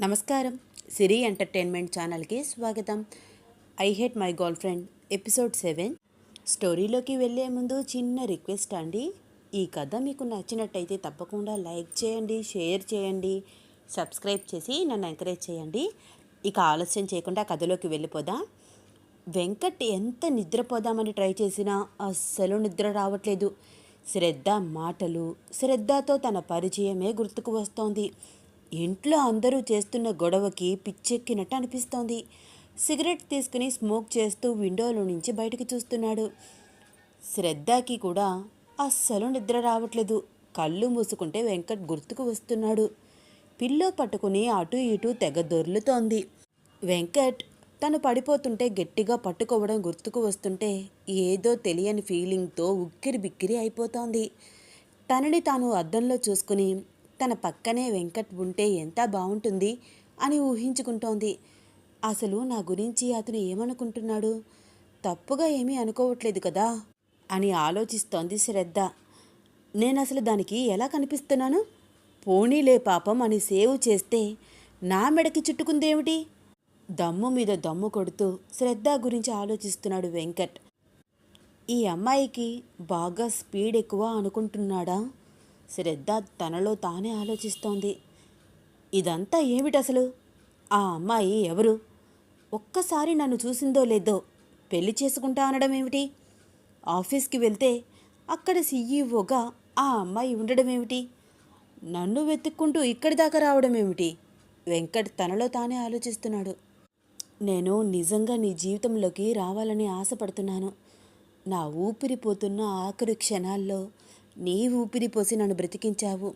నమస్కారం. సిరి ఎంటర్టైన్మెంట్ ఛానల్కి స్వాగతం. I hate my girlfriend episode seven. స్టోరీలోకి వెళ్ళే ముందు చిన్న రిక్వెస్ట్ అండి. ఈ కథ మీకు నచ్చినట్టయితే తప్పకుండా లైక్ చేయండి షేర్ చేయండి సబ్స్క్రైబ్ చేసి నన్ను ఎంకరేజ్ చేయండి. ఇక ఆలస్యం చేయకుండా కథలోకి వెళ్ళిపోదాం. వెంకట్ ఎంత నిద్రపోదామని ట్రై చేసినా అస్సలు నిద్ర రావట్లేదు. శ్రద్ధ మాటలు శ్రద్ధతో తన పరిచయమే గుర్తుకు వస్తోంది. ఇంట్లో అందరూ చేస్తున్న గొడవకి పిచ్చెక్కినట్టు అనిపిస్తోంది. సిగరెట్ తీసుకుని స్మోక్ చేస్తూ విండోలో నుంచి బయటకు చూస్తున్నాడు. శ్రద్ధకి కూడా అస్సలు నిద్ర రావట్లేదు. కళ్ళు మూసుకుంటే వెంకట్ గుర్తుకు వస్తున్నాడు. పిల్లో పట్టుకుని అటు ఇటు తెగ దొర్లుతోంది. వెంకట్ తను పడిపోతుంటే గట్టిగా పట్టుకోవడం గుర్తుకు వస్తుంటే ఏదో తెలియని ఫీలింగ్తో ఉక్కిరి బిక్కిరి అయిపోతోంది. తనని తాను అద్దంలో చూసుకుని తన పక్కనే వెంకట్ ఉంటే ఎంత బాగుంటుంది అని ఊహించుకుంటోంది. అసలు నా గురించి అతను ఏమనుకుంటున్నాడు? తప్పుగా ఏమీ అనుకోవట్లేదు కదా? అని ఆలోచిస్తోంది శ్రద్ధ. నేను అసలు దానికి ఎలా కనిపిస్తున్నాను? పోనీలే పాపం అని సేవ్ చేస్తే నా మెడకి చుట్టుకుందేమిటి? దమ్ము మీద దమ్ము కొడుతూ శ్రద్ధ గురించి ఆలోచిస్తున్నాడు వెంకట్. ఈ అమ్మాయికి బాగా స్పీడ్ ఎక్కువ అనుకుంటున్నాడా? శ్రద్ధ తనలో తానే ఆలోచిస్తోంది. ఇదంతా ఏమిటసలు ఆ అమ్మాయి ఎవరు? ఒక్కసారి నన్ను చూసిందో లేదో పెళ్ళి చేసుకుంటా అనడం ఏమిటి? ఆఫీస్కి వెళ్తే అక్కడ సీఈఓగా ఆ అమ్మాయి ఉండడం ఏమిటి? నన్ను వెతుక్కుంటూ ఇక్కడి దాకా రావడం ఏమిటి? వెంకట్ తనలో తానే ఆలోచిస్తున్నాడు. నేను నిజంగా నీ జీవితంలోకి రావాలని ఆశపడుతున్నాను. నా ఊపిరిపోతున్న ఆఖరి క్షణాల్లో నీ ఊపిరి పోసి నన్ను బ్రతికించావు.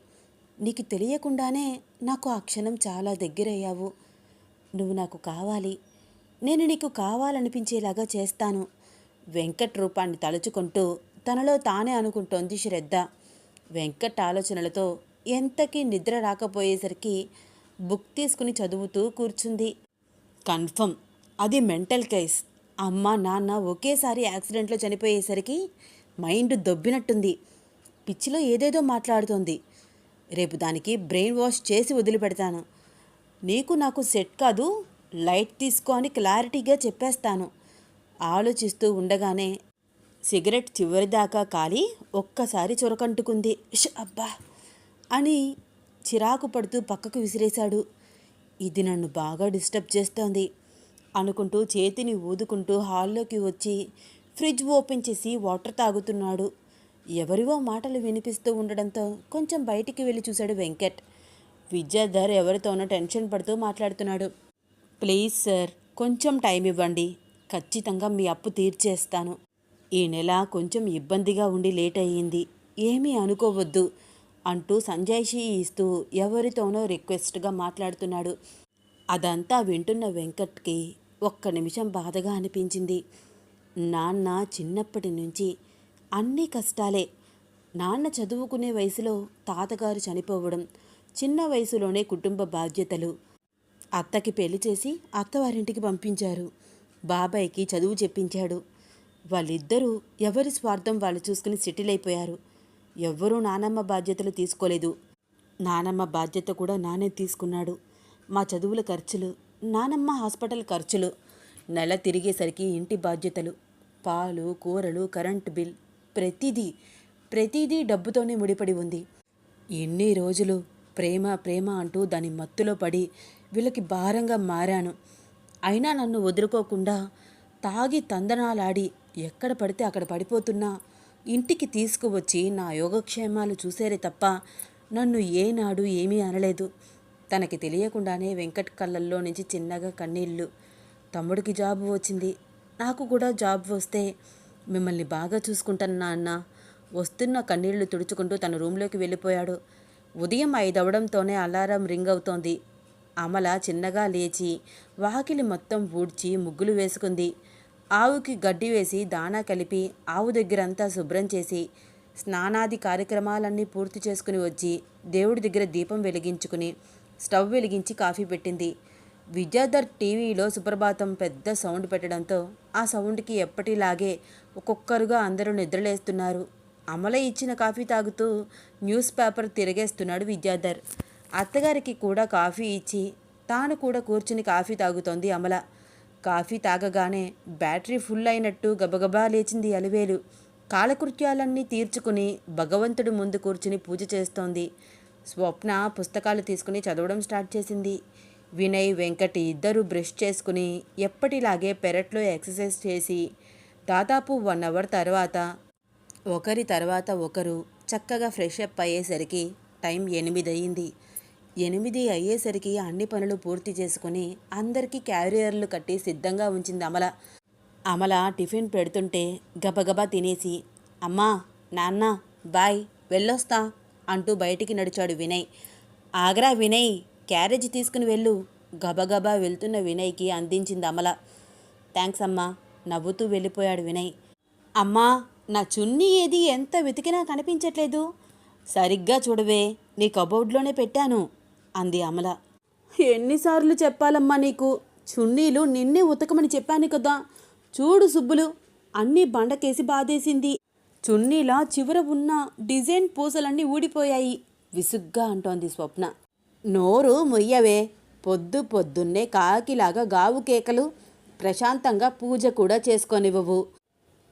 నీకు తెలియకుండానే నాకు ఆ క్షణం చాలా దగ్గరయ్యావు. నువ్వు నాకు కావాలి. నేను నీకు కావాలనిపించేలాగా చేస్తాను. వెంకట్ రూపాన్ని తలుచుకుంటూ తనలో తానే అనుకుంటోంది శ్రద్ధ. వెంకట్ ఆలోచనలతో ఎంతకీ నిద్ర రాకపోయేసరికి బుక్ తీసుకుని చదువుతూ కూర్చుంది. కన్ఫర్మ్. అది మెంటల్ కేస్. అమ్మ నాన్న ఒకేసారి యాక్సిడెంట్లో చనిపోయేసరికి మైండ్ దొబ్బినట్టుంది. పిచ్చిలో ఏదేదో మాట్లాడుతోంది. రేపు దానికి బ్రెయిన్ వాష్ చేసి వదిలిపెడతాను. నీకు నాకు సెట్ కాదు లైట్ తీసుకో అని క్లారిటీగా చెప్పేస్తాను. ఆలోచిస్తూ ఉండగానే సిగరెట్ చివరిదాకా కాలి ఒక్కసారి చొరకంటుకుంది. "ఇష్, అబ్బా! అని చిరాకు పడుతూ పక్కకు విసిరేశాడు. ఇది నన్ను బాగా డిస్టర్బ్ చేస్తోంది అనుకుంటూ చేతిని ఊదుకుంటూ హాల్లోకి వచ్చి ఫ్రిడ్జ్ ఓపెన్ చేసి వాటర్ తాగుతున్నాడు. ఎవరివో మాటలు వినిపిస్తూ ఉండడంతో కొంచెం బయటికి వెళ్ళి చూశాడు వెంకట్. విద్యాధర్ ఎవరితోనో టెన్షన్ పడుతూ మాట్లాడుతున్నాడు. ప్లీజ్ సార్ కొంచెం టైం ఇవ్వండి. ఖచ్చితంగా మీ అప్పు తీర్చేస్తాను. ఈ నెల కొంచెం ఇబ్బందిగా ఉండి లేట్ అయ్యింది. ఏమీ అనుకోవద్దు అంటూ సంజాయిషి ఇస్తూ ఎవరితోనో రిక్వెస్ట్గా మాట్లాడుతున్నాడు. అదంతా వింటున్న వెంకట్కి ఒక్క నిమిషం బాధగా అనిపించింది. నాన్న చిన్నప్పటి నుంచి అన్ని కష్టాలే. నాన్న చదువుకునే వయసులో తాతగారు చనిపోవడం చిన్న వయసులోనే కుటుంబ బాధ్యతలు. అత్తకి పెళ్ళి చేసి అత్తవారింటికి పంపించారు. బాబాయ్కి చదువు చెప్పించాడు. వాళ్ళిద్దరూ ఎవరి స్వార్థం వాళ్ళు చూసుకుని సెటిల్ అయిపోయారు. ఎవ్వరూ నానమ్మ బాధ్యతలు తీసుకోలేదు. నానమ్మ బాధ్యత కూడా నానే తీసుకున్నాడు. మా చదువుల ఖర్చులు నానమ్మ హాస్పిటల్ ఖర్చులు నెల తిరిగేసరికి ఇంటి బాధ్యతలు పాలు కూరలు కరెంటు బిల్ ప్రతిదీ ప్రతిదీ డబ్బుతోనే ముడిపడి ఉంది. ఎన్ని రోజులు ప్రేమ ప్రేమ అంటూ దాని మత్తులో పడి వీళ్ళకి భారంగా మారాను. అయినా నన్ను వదులుకోకుండా తాగి తందనాలాడి ఎక్కడ పడితే అక్కడ పడిపోతున్నా ఇంటికి తీసుకువచ్చి నా యోగక్షేమాలు చూసేరే తప్ప నన్ను ఏనాడు ఏమీ అనలేదు. తనకి తెలియకుండానే వెంకట్ కళ్ళల్లో నుంచి చిన్నగా కన్నీళ్ళు తమ్ముడికి జాబ్ వచ్చింది. నాకు కూడా జాబ్ వస్తే మిమ్మల్ని బాగా చూసుకుంటాను నాన్న. వస్తున్న కన్నీళ్ళు తుడుచుకుంటూ తన రూమ్లోకి వెళ్ళిపోయాడు. ఉదయం ఐదవడంతోనే అలారం రింగ్ అవుతోంది. అమల చిన్నగా లేచి వాకిలి మొత్తం ఊడ్చి ముగ్గులు వేసుకుంది. ఆవుకి గడ్డి వేసి దానా కలిపి ఆవు దగ్గరంతా శుభ్రం చేసి స్నానాది కార్యక్రమాలన్నీ పూర్తి చేసుకుని వచ్చి దేవుడి దగ్గర దీపం వెలిగించుకుని స్టవ్ వెలిగించి కాఫీ పెట్టింది. విద్యాధర్ టీవీలో సుప్రభాతం పెద్ద సౌండ్ పెట్టడంతో ఆ సౌండ్కి ఎప్పటిలాగే ఒక్కొక్కరుగా అందరూ నిద్రలేస్తున్నారు. అమల ఇచ్చిన కాఫీ తాగుతూ న్యూస్ పేపర్ తిరగేస్తున్నాడు విద్యాధర్. అత్తగారికి కూడా కాఫీ ఇచ్చి తాను కూడా కూర్చుని కాఫీ తాగుతోంది అమల. కాఫీ తాగగానే బ్యాటరీ ఫుల్ అయినట్టు గబగబా లేచింది అలివేలు. కాలకృత్యాలన్నీ తీర్చుకుని భగవంతుడి ముందు కూర్చుని పూజ చేస్తోంది. స్వప్న పుస్తకాలు తీసుకుని చదవడం స్టార్ట్ చేసింది. వినయ్ వెంకటి ఇద్దరు బ్రష్ చేసుకుని ఎప్పటిలాగే పెరట్లో ఎక్సర్సైజ్ చేసి దాదాపు వన్ అవర్ తర్వాత ఒకరి తర్వాత ఒకరు చక్కగా ఫ్రెష్ అప్ అయ్యేసరికి టైం ఎనిమిది అయ్యింది. ఎనిమిది అయ్యేసరికి అన్ని పనులు పూర్తి చేసుకుని అందరికీ క్యారియర్లు కట్టి సిద్ధంగా ఉంచింది అమల. అమల టిఫిన్ పెడుతుంటే గబగబా తినేసి అమ్మా నాన్న బాయ్ వెళ్ళొస్తా అంటూ బయటికి నడిచాడు వినయ్. ఆగ్రా వినయ్ క్యారేజ్ తీసుకుని వెళ్ళు గబగబా వెళ్తున్న వినయ్కి అందించింది అమల. థ్యాంక్స్ అమ్మా నవ్వుతూ వెళ్ళిపోయాడు వినయ్. అమ్మా నా చున్నీ ఏది ఎంత వెతికినా కనిపించట్లేదు. సరిగ్గా చూడవే నీ కబోర్డ్లోనే పెట్టాను అంది అమల. ఎన్నిసార్లు చెప్పాలమ్మా నీకు చున్నీలు నిన్నే ఉతకమని చెప్పాను కదా. చూడు సుబ్బులు అన్నీ బండకేసి బాధేసింది. చున్నీలా చివర ఉన్న డిజైన్ పూసలన్నీ ఊడిపోయాయి విసుగ్గా అంటోంది స్వప్న. నోరు మొయ్యవే పొద్దు పొద్దున్నే కాకిలాగా గావు కేకలు ప్రశాంతంగా పూజ కూడా చేసుకొనివ్వవు.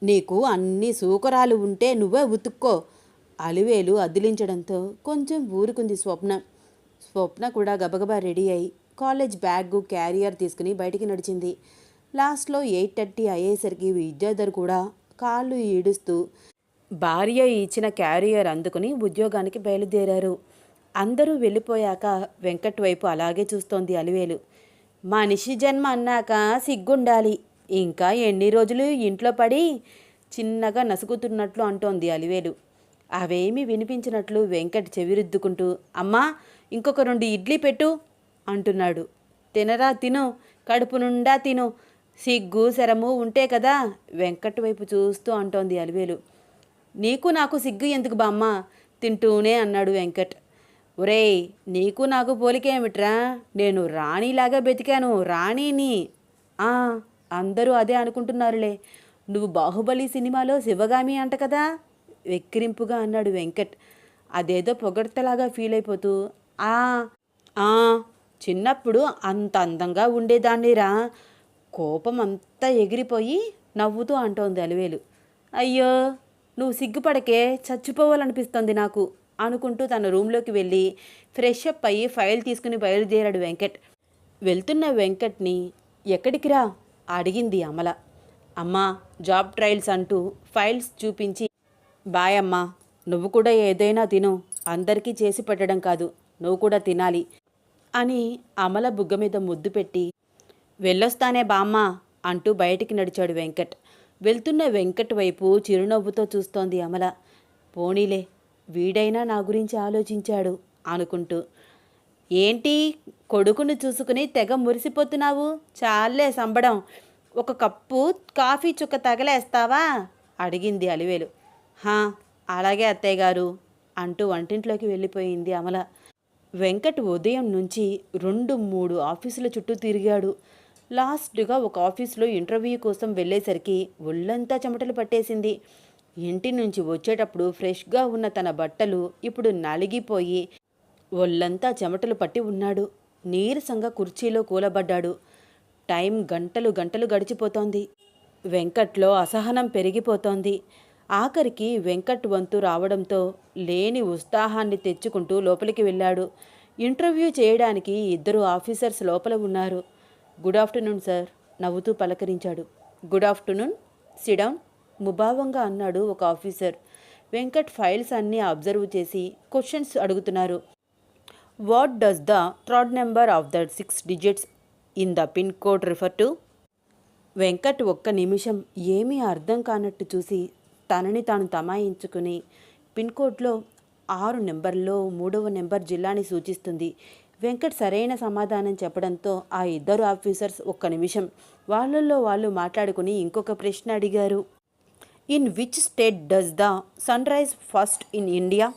నీకు అన్ని సూకరాలు ఉంటే నువ్వే ఉతుక్కో. అలివేలు అదిలించడంతో కొంచెం ఊరుకుంది స్వప్న. స్వప్న కూడా గబగబా రెడీ అయి కాలేజ్ బ్యాగ్ క్యారియర్ తీసుకుని బయటికి నడిచింది. లాస్ట్లో ఎయిట్ థర్టీ అయ్యేసరికి విద్యాధర్ కూడా కాళ్ళు ఈడుస్తూ భార్య ఇచ్చిన క్యారియర్ అందుకుని ఉద్యోగానికి బయలుదేరారు. అందరూ వెళ్ళిపోయాక వెంకట్ వైపు అలాగే చూస్తోంది అలివేలు. మనిషి జన్మ అన్నాక సిగ్గుండాలి. ఇంకా ఎన్ని రోజులు ఇంట్లో పడి చిన్నగా నసుకుతున్నట్లు అంటోంది అలివేలు. అవేమి వినిపించినట్లు వెంకట్ చెవిరుద్దుకుంటూ అమ్మా ఇంకొక రెండు ఇడ్లీ పెట్టు అంటున్నాడు. తినరా తిను కడుపు నిండా తిను. సిగ్గు శరము ఉంటే కదా వెంకట్ వైపు చూస్తూ అంటోంది అలివేలు. నీకు నాకు సిగ్గు ఎందుకు బామ్మ? తింటూనే అన్నాడు వెంకట్. ఒరేయ్ నీకు నాకు పోలికేమిట్రా? నేను రాణిలాగా బతికాను రాణిని. ఆ అందరూ అదే అనుకుంటున్నారులే. నువ్వు బాహుబలి సినిమాలో శివగామి అంట కదా? వెక్కిరింపుగా అన్నాడు వెంకట్. అదేదో పొగడ్తలాగా ఫీల్ అయిపోతూ ఆ ఆ చిన్నప్పుడు అంత అందంగా ఉండేదాన్నిరా. కోపం అంతా ఎగిరిపోయి నవ్వుతూ అంటోంది అలివేలు. అయ్యో నువ్వు సిగ్గుపడకే చచ్చిపోవాలనిపిస్తుంది నాకు. అనుకుంటూ తన రూమ్లోకి వెళ్ళి ఫ్రెష్ అప్ అయ్యి ఫైల్ తీసుకుని బయలుదేరాడు వెంకట్. వెళ్తున్న వెంకట్ని ఎక్కడికి రా? అడిగింది అమల. అమ్మా జాబ్ ట్రయల్స్ అంటూ ఫైల్స్ చూపించి బాయ్ అమ్మా నువ్వు కూడా ఏదైనా తిను అందరికీ చేసి పెట్టడం కాదు నువ్వు కూడా తినాలి అని అమల బుగ్గ మీద ముద్దు పెట్టి వెళ్ళొస్తానే బామ్మ అంటూ బయటికి నడిచాడు వెంకట్. వెళ్తున్న వెంకట్ వైపు చిరునవ్వుతో చూస్తోంది అమల. పోనీలే వీడైనా నా గురించి ఆలోచించాడు అనుకుంటూ. ఏంటి? కొడుకును చూసుకుని తెగ మురిసిపోతున్నావు? చాలే సంబడం. ఒక కప్పు కాఫీ చుక్క తగలేస్తావా? అడిగింది అలివేలు. హా అలాగే అత్తయ్య గారు అంటూ వంటింట్లోకి వెళ్ళిపోయింది అమల. వెంకట్ ఉదయం నుంచి రెండు మూడు ఆఫీసుల చుట్టూ తిరిగాడు. లాస్ట్గా ఒక ఆఫీసులో ఇంటర్వ్యూ కోసం వెళ్ళేసరికి ఒళ్ళంతా చెమటలు పట్టేసింది. ఇంటి నుంచి వచ్చేటప్పుడు ఫ్రెష్గా ఉన్న తన బట్టలు ఇప్పుడు నలిగిపోయి ఒళ్ళంతా చెమటలు పట్టి ఉన్నాడు. నీరసంగా కుర్చీలో కూలబడ్డాడు. టైం గంటలు గంటలు గడిచిపోతోంది. వెంకట్లో అసహనం పెరిగిపోతోంది. ఆఖరికి వెంకట్ వంతు రావడంతో లేని ఉత్సాహాన్ని తెచ్చుకుంటూ లోపలికి వెళ్ళాడు. ఇంటర్వ్యూ చేయడానికి ఇద్దరు ఆఫీసర్స్ లోపల ఉన్నారు. గుడ్ ఆఫ్టర్నూన్ సార్ నవ్వుతూ పలకరించాడు. గుడ్ ఆఫ్టర్నూన్ సిడౌన్ ముభావంగా అన్నాడు ఒక ఆఫీసర్. వెంకట్ ఫైల్స్ అన్నీ అబ్జర్వ్ చేసి క్వశ్చన్స్ అడుగుతున్నారు. What does the third number of the six digits in the pin code refer to? Venkat ఒక్క నిమిషం ఏమీ అర్థం కానట్టు చూసి తనని తాను తమాయించుకుని పిన్ కోడ్లో ఆరు నెంబర్లో మూడవ నెంబర్ జిల్లాని సూచిస్తుంది. వెంకట్ సరైన సమాధానం చెప్పడంతో ఆ ఇద్దరు ఆఫీసర్స్ ఒక్క నిమిషం వాళ్ళల్లో వాళ్ళు మాట్లాడుకుని ఇంకొక ప్రశ్న అడిగారు. In which state does the sun rise first in India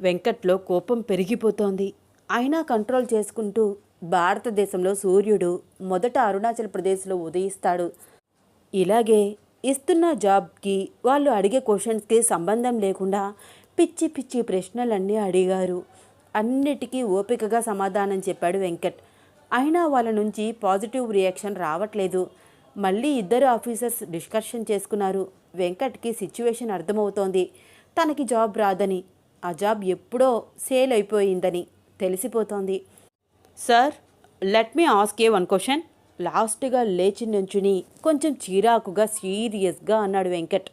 వెంకట్లో కోపం పెరిగిపోతోంది. అయినా కంట్రోల్ చేసుకుంటూ భారతదేశంలో సూర్యుడు మొదట అరుణాచల్ ప్రదేశ్లో ఉదయిస్తాడు. ఇలాగే ఇస్తున్న జాబ్కి వాళ్ళు అడిగే క్వశ్చన్స్కి సంబంధం లేకుండా పిచ్చి పిచ్చి ప్రశ్నలన్నీ అడిగారు. అన్నిటికీ ఓపికగా సమాధానం చెప్పాడు వెంకట్. అయినా వాళ్ళ నుంచి పాజిటివ్ రియాక్షన్ రావట్లేదు. మళ్ళీ ఇద్దరు ఆఫీసర్స్ డిస్కషన్ చేసుకున్నారు. వెంకట్కి సిచ్యువేషన్ అర్థమవుతోంది. తనకి జాబ్ రాదని ఆ జాబ్ ఎప్పుడో సేల్ అయిపోయిందని తెలిసిపోతోంది. Sir let me ask a one question లాస్ట్గా లేచి నుంచుని కొంచెం చిరాకుగా సీరియస్గా అన్నాడు వెంకట్.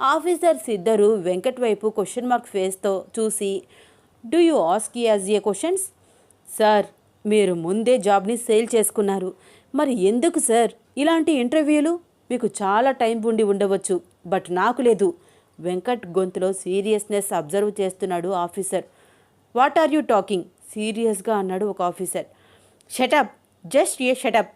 ఆఫీసర్స్ ఇద్దరు వెంకట్ వైపు క్వశ్చన్ మార్క్ ఫేస్తో చూసి do you ask as a questions sir మీరు ముందే జాబ్ని సేల్ చేసుకున్నారు. మరి ఎందుకు సార్ ఇలాంటి ఇంటర్వ్యూలు మీకు చాలా టైం ఉండి ఉండవచ్చు. బట్ నాకు లేదు. వెంకట్ గొంతులో సీరియస్నెస్ అబ్జర్వ్ చేస్తున్నాడు officer. What are you talking? సీరియస్గా అన్నాడు ఒక officer. Shut up just a shut up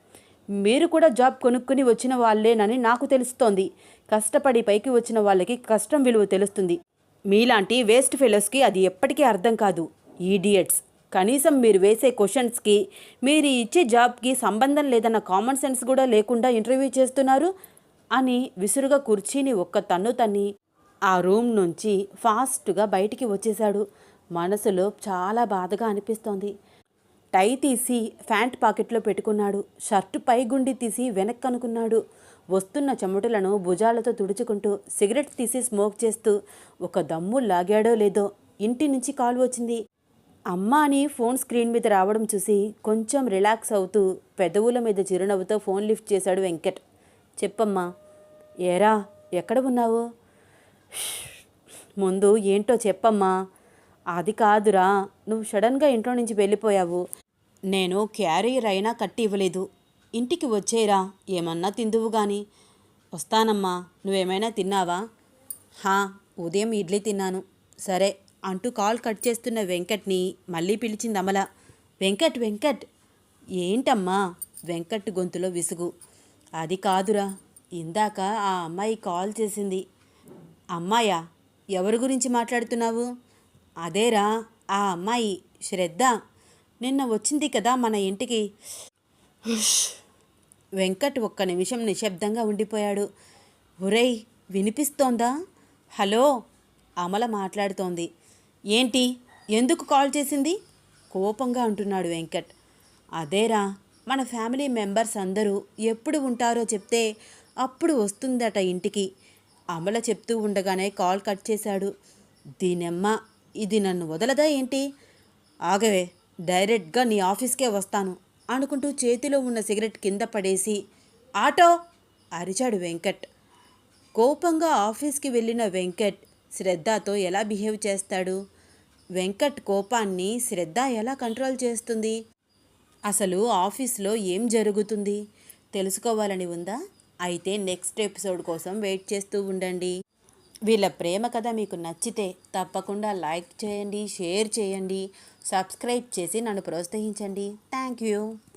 మీరు కూడా జాబ్ కొనుక్కుని వచ్చిన వాళ్ళేనని నాకు తెలుస్తోంది. కష్టపడి పైకి వచ్చిన వాళ్ళకి కష్టం విలువ తెలుస్తుంది. మీలాంటి వేస్ట్ ఫెలోస్కి అది ఎప్పటికీ అర్థం కాదు. ఈడియట్స్ కనీసం మీరు వేసే క్వశ్చన్స్కి మీరు ఇచ్చే జాబ్కి సంబంధం లేదన్న కామన్ సెన్స్ కూడా లేకుండా ఇంటర్వ్యూ చేస్తున్నారు. అని విసురుగా కుర్చీని ఒక్క తన్ను తన్ని ఆ రూమ్ నుంచి ఫాస్ట్గా బయటికి వచ్చేశాడు. మనసులో చాలా బాధగా అనిపిస్తోంది. టై తీసి ప్యాంట్ పాకెట్లో పెట్టుకున్నాడు. షర్టు పై గుండి తీసి వెనక్కి అనుకున్నాడు వస్తున్న చెమటలను భుజాలతో తుడుచుకుంటూ సిగరెట్ తీసి స్మోక్ చేస్తూ ఒక దమ్ము లాగాడో లేదో ఇంటి నుంచి కాల్ వచ్చింది. అమ్మ అని ఫోన్ స్క్రీన్ మీద రావడం చూసి కొంచెం రిలాక్స్ అవుతూ పెదవుల మీద చిరునవ్వుతో ఫోన్ లిఫ్ట్ చేశాడు వెంకట్. చెప్పమ్మా ఏరా ఎక్కడ ఉన్నావు? ముందు ఏంటో చెప్పమ్మా. అది కాదురా నువ్వు సడన్గా ఇంట్లో నుంచి వెళ్ళిపోయావు. నేను క్యారియర్ అయినా కట్టి ఇవ్వలేదు. ఇంటికి వచ్చేరా ఏమన్నా తిందువు గాని. వస్తానమ్మా నువ్వేమైనా తిన్నావా? హా ఉదయం ఇడ్లీ తిన్నాను. సరే అంటూ కాల్ కట్ చేస్తున్న వెంకట్ని మళ్ళీ పిలిచింది అమల. వెంకట్ వెంకట్! ఏంటమ్మా? వెంకట్ గొంతులో విసుగు. అది కాదురా ఇందాక ఆ అమ్మాయి కాల్ చేసింది. అమ్మాయా ఎవరి గురించి మాట్లాడుతున్నావు? అదేరా ఆ అమ్మాయి శ్రద్ధ. నిన్న వచ్చింది కదా మన ఇంటికి. వెంకట్ ఒక్క నిమిషం నిశ్శబ్దంగా ఉండిపోయాడు. ఒరేయ్ వినిపిస్తోందా? హలో అమల మాట్లాడుతోంది. ఏంటి ఎందుకు కాల్ చేసింది? కోపంగా అంటున్నాడు వెంకట్. అదేరా మన ఫ్యామిలీ మెంబర్స్ అందరూ ఎప్పుడు ఉంటారో చెప్తే అప్పుడు వస్తుందట ఇంటికి. అమల చెప్తూ ఉండగానే కాల్ కట్ చేశాడు. దీనమ్మ ఇది నన్ను వదలదా ఏంటి? ఆగవే డైరెక్ట్గా నీ ఆఫీస్కే వస్తాను అనుకుంటూ చేతిలో ఉన్న సిగరెట్ కింద పడేసి ఆటో! అరిచాడు వెంకట్. కోపంగా ఆఫీస్కి వెళ్ళిన వెంకట్ శ్రద్ధతో ఎలా బిహేవ్ చేస్తాడు? వెంకట్ కోపాన్ని శ్రద్ధ ఎలా కంట్రోల్ చేస్తుంది? అసలు ఆఫీస్లో ఏం జరుగుతుంది? తెలుసుకోవాలని ఉందా? అయితే నెక్స్ట్ ఎపిసోడ్ కోసం వెయిట్ చేస్తూ ఉండండి. వీళ్ళ ప్రేమ కథ మీకు నచ్చితే తప్పకుండా లైక్ చేయండి షేర్ చేయండి సబ్స్క్రైబ్ చేసి నన్ను ప్రోత్సహించండి. Thank you.